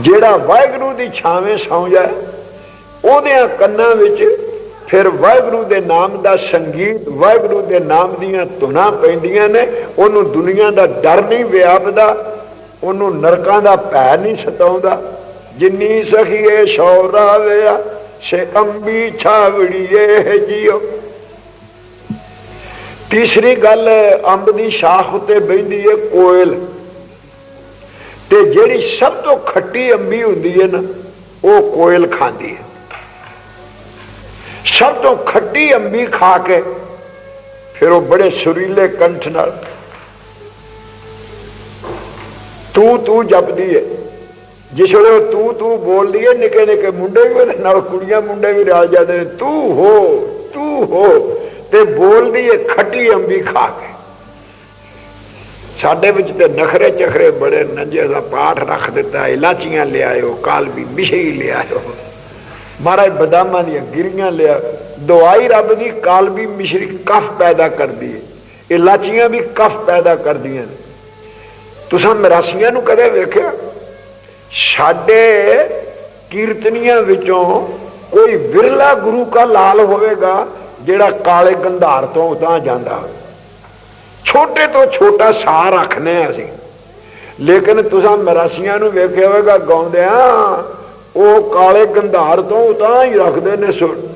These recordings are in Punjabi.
ਜਿਹੜਾ ਵਾਹਿਗੁਰੂ ਦੀ ਛਾਵੇਂ ਸੌਂ ਜਾਏ, ਉਹਦਿਆਂ ਕੰਨਾਂ ਵਿੱਚ ਫਿਰ ਵਾਹਿਗੁਰੂ ਦੇ ਨਾਮ ਦਾ ਸੰਗੀਤ, ਵਾਹਿਗੁਰੂ ਦੇ ਨਾਮ ਦੀਆਂ ਧੁਨਾਂ ਪੈਂਦੀਆਂ ਨੇ, ਉਹਨੂੰ ਦੁਨੀਆ ਦਾ ਡਰ ਨਹੀਂ ਵਿਆਪਦਾ, ਉਹਨੂੰ ਨਰਕਾਂ ਦਾ ਭੈ ਨਹੀਂ ਸਤਾਉਂਦਾ। ਜਿੰਨੀ ਸਖੀਏ ਸ਼ੌਰਾਵਿਆ ਸੇ ਅੰਬੀ ਛਾਵੜੀਏ ਜੀਓ। ਤੀਸਰੀ ਗੱਲ, ਅੰਬ ਦੀ ਸ਼ਾਖ ਉੱਤੇ ਬੈਂਦੀ ਏ ਕੋਇਲ। ਜਿਹੜੀ ਸਭ ਤੋਂ ਖੱਟੀ ਅੰਬੀ ਹੁੰਦੀ ਹੈ ਨਾ, ਉਹ ਕੋਇਲ ਖਾਂਦੀ ਹੈ। ਸਭ ਤੋਂ ਖੱਟੀ ਅੰਬੀ ਖਾ ਕੇ ਫਿਰ ਉਹ ਬੜੇ ਸੁਰੀਲੇ ਕੰਠ ਨਾਲ ਤੂੰ ਤੂੰ ਜਪਦੀ ਹੈ। ਜਿਸ ਵੇਲੇ ਉਹ ਤੂੰ ਤੂੰ ਬੋਲਦੀ ਹੈ, ਨਿੱਕੇ ਨਿੱਕੇ ਮੁੰਡੇ ਵੀ ਉਹਦੇ ਨਾਲ, ਕੁੜੀਆਂ ਮੁੰਡੇ ਵੀ ਰਾਜ ਜਾਂਦੇ ਨੇ, ਤੂੰ ਹੋ ਤੂੰ ਹੋ, ਤੇ ਬੋਲਦੀ ਹੈ ਖੱਟੀ ਅੰਬੀ ਖਾ ਕੇ। ਸਾਡੇ ਵਿੱਚ ਤੇ ਨਖਰੇ ਚਖਰੇ ਬੜੇ ਨੰਜੇ ਦਾ ਪਾਠ ਰੱਖ ਦਿੱਤਾ, ਇਲਾਚੀਆਂ ਲਿਆਇਓ ਕਾਲਵੀ ਮਿਸ਼ਰੀ ਲਿਆਇਓ ਮਹਾਰਾਜ ਬਦਾਮਾਂ ਦੀਆਂ ਗਿਰੀਆਂ ਲਿਆ, ਦਵਾਈ ਰੱਬ ਦੀ, ਕਾਲਵੀ ਮਿਸ਼ਰੀ ਕਫ ਪੈਦਾ ਕਰਦੀ ਹੈ ਇਲਾਚੀਆਂ ਵੀ ਕਫ ਪੈਦਾ ਕਰਦੀਆਂ ਨੇ। ਤੁਸੀਂ ਮਰਾਸੀਆਂ ਨੂੰ ਕਦੇ ਵੇਖਿਆ? ਸਾਡੇ ਕੀਰਤਨੀਆਂ ਵਿੱਚੋਂ ਕੋਈ ਵਿਰਲਾ ਗੁਰੂ ਕਾ ਲਾਲ ਹੋਵੇਗਾ, ਜਿਹੜਾ ਕਾਲੇ ਗੰਧਾਰ ਤੋਂ ਉਤਾਂ ਜਾਂਦਾ ਹੋਵੇ। ਛੋਟੇ ਤੋਂ ਛੋਟਾ ਸਾਹ ਰੱਖਨੇ ਆ ਅਸੀਂ। ਲੇਕਿਨ ਤੁਸੀਂ ਮਰਾਸੀਆਂ ਨੂੰ ਵੇਖਿਆ ਹੋਵੇਗਾ ਗਾਉਂਦਿਆਂ ਉਹ ਕਾਲੇ ਗੰਧਾਰ ਤੋਂ ਉਤਾਂ ਹੀ ਰੱਖਦੇ ਨੇ ਸੁਰ।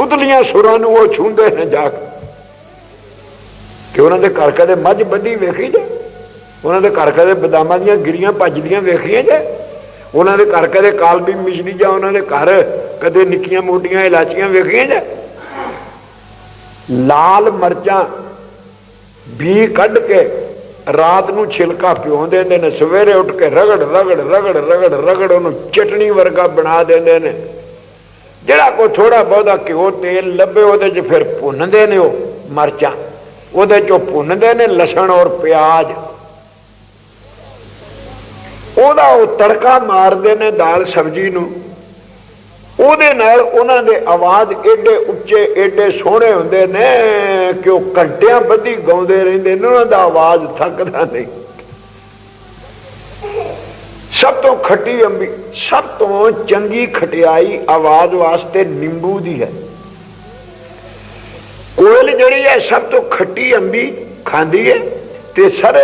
ਉਤਲੀਆਂ ਸੁਰਾਂ ਨੂੰ ਉਹ ਛੂੰਦੇ ਨੇ ਜਾ ਕੇ। ਕਿ ਉਹਨਾਂ ਦੇ ਘਰ ਕਦੇ ਮੱਝ ਵੱਡੀ ਵੇਖੀ ਜੇ? ਉਹਨਾਂ ਦੇ ਘਰ ਕਦੇ ਬਦਾਮਾਂ ਦੀਆਂ ਗਿਰੀਆਂ ਭੱਜਦੀਆਂ ਵੇਖੀਆਂ ਜੇ? ਉਹਨਾਂ ਦੇ ਘਰ ਕਦੇ ਕਾਲਬੀ ਮਿਸ਼ਰੀ ਜਾਂ ਉਹਨਾਂ ਦੇ ਘਰ ਕਦੇ ਨਿੱਕੀਆਂ ਮੋਟੀਆਂ ਇਲਾਚੀਆਂ ਵੇਖੀਆਂ ਜੇ? ਲਾਲ ਮਰਚਾਂ ਵੀ ਕੱਢ ਕੇ ਰਾਤ ਨੂੰ ਛਿਲਕਾ ਪਿਉਂ ਦਿੰਦੇ ਨੇ, ਸਵੇਰੇ ਉੱਠ ਕੇ ਰਗੜ ਰਗੜ ਰਗੜ ਰਗੜ ਰਗੜ ਉਹਨੂੰ ਚਟਣੀ ਵਰਗਾ ਬਣਾ ਦਿੰਦੇ ਨੇ। ਜਿਹੜਾ ਕੋ ਥੋੜਾ ਬਹੁਤਾ ਘਿਓ, ਤੇਲ ਲੱਭੇ, ਉਹਦੇ 'ਚ ਫਿਰ ਭੁੰਨਦੇ ਨੇ ਉਹ ਮਰਚਾਂ। ਉਹਦੇ 'ਚੋਂ ਭੁੰਨਦੇ ਨੇ ਲਸਣ ਔਰ ਪਿਆਜ਼। ਉਹਦਾ ਉਹ ਤੜਕਾ ਮਾਰਦੇ ਨੇ ਦਾਲ ਸਬਜ਼ੀ ਨੂੰ। ਉਹਦੇ ਨਾਲ ਉਹਨਾਂ ਦੇ ਆਵਾਜ਼ ਏਡੇ ਉੱਚੇ, ਏਡੇ ਸੋਹਣੇ ਹੁੰਦੇ ਨੇ ਕਿ ਉਹ ਘੰਟਿਆਂ ਬੱਧੀ ਗਾਉਂਦੇ ਰਹਿੰਦੇ ਨੇ, ਉਹਨਾਂ ਦਾ ਆਵਾਜ਼ ਥੱਕਦਾ ਨਹੀਂ। ਸਭ ਤੋਂ ਖੱਟੀ ਅੰਬੀ, ਸਭ ਤੋਂ ਚੰਗੀ ਖਟਿਆਈ ਆਵਾਜ਼ ਵਾਸਤੇ ਨਿੰਬੂ ਦੀ ਹੈ। ਕੋਇਲ ਜਿਹੜੀ ਹੈ, ਸਭ ਤੋਂ ਖੱਟੀ ਅੰਬੀ ਖਾਂਦੀ ਹੈ ਤੇ ਸਾਰੇ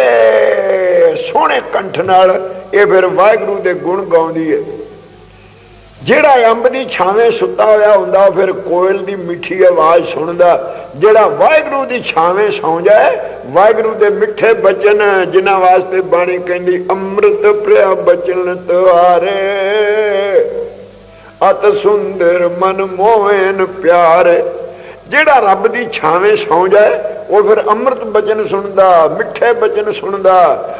ਸੋਹਣੇ ਕੰਠ ਨਾਲ ਇਹ ਫਿਰ ਵਾਹਿਗੁਰੂ ਦੇ ਗੁਣ ਗਾਉਂਦੀ ਹੈ। ਜਿਹੜਾ ਅੰਬ ਦੀ ਛਾਵੇਂ ਸੁੱਤਾ ਹੋਇਆ ਹੁੰਦਾ, ਉਹ ਫਿਰ ਕੋਇਲ ਦੀ ਮਿੱਠੀ ਆਵਾਜ਼ ਸੁਣਦਾ। ਜਿਹੜਾ ਵਾਹਿਗੁਰੂ ਦੀ ਛਾਵੇਂ ਸੌਂ ਜਾਏ ਵਾਹਿਗੁਰੂ ਦੇ ਮਿੱਠੇ ਬਚਨ, ਜਿਨ੍ਹਾਂ ਵਾਸਤੇ ਬਾਣੀ ਕਹਿੰਦੀ, ਅੰਮ੍ਰਿਤ ਪ੍ਰਿਆ ਬਚਨ ਤੁਹਾਰੇ ਅਤ ਸੁੰਦਰ ਮਨ ਮੋਹਨ ਪਿਆਰੇ। ਜਿਹੜਾ ਰੱਬ ਦੀ ਛਾਵੇਂ ਸੌਂ ਜਾਏ ਉਹ ਫਿਰ ਅੰਮ੍ਰਿਤ ਬਚਨ ਸੁਣਦਾ, ਮਿੱਠੇ ਬਚਨ ਸੁਣਦਾ।